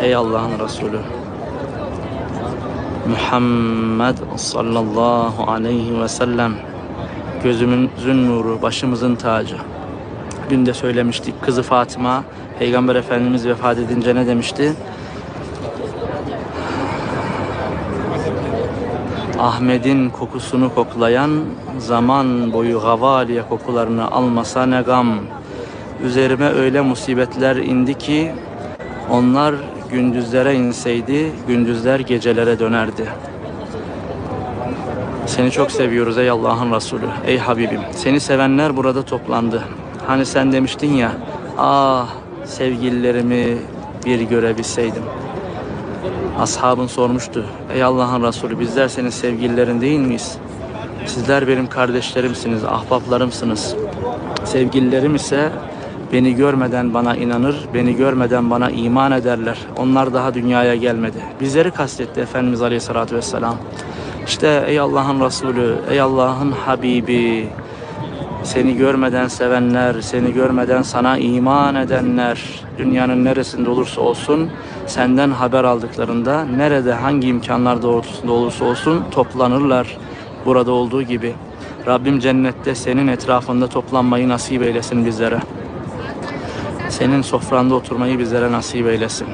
Ey Allah'ın Resulü. Muhammed sallallahu aleyhi ve sellem gözümüzün nuru, başımızın tacı. Dün de söylemiştik kızı Fatıma Peygamber Efendimiz vefat edince ne demişti? Ahmet'in kokusunu koklayan zaman boyu gavaliye kokularını almasa ne gam. Üzerime öyle musibetler indi ki onlar gündüzlere inseydi gündüzler gecelere dönerdi. Seni çok seviyoruz ey Allah'ın Resulü, ey Habibim. Seni sevenler burada toplandı. Hani sen demiştin ya, ah sevgililerimi bir görebilseydim. Ashabın sormuştu. Ey Allah'ın Resulü bizler senin sevgililerin değil miyiz? Sizler benim kardeşlerimsiniz, ahbaplarımsınız. Sevgililerim ise beni görmeden bana inanır, beni görmeden bana iman ederler. Onlar daha dünyaya gelmedi. Bizleri kastetti Efendimiz Aleyhisselatü Vesselam. İşte ey Allah'ın Resulü, ey Allah'ın Habibi, seni görmeden sevenler, seni görmeden sana iman edenler, dünyanın neresinde olursa olsun, senden haber aldıklarında, nerede, hangi imkanlar doğrultusunda olursa olsun toplanırlar burada olduğu gibi. Rabbim cennette senin etrafında toplanmayı nasip eylesin bizlere. Senin sofranda oturmayı bizlere nasip eylesin.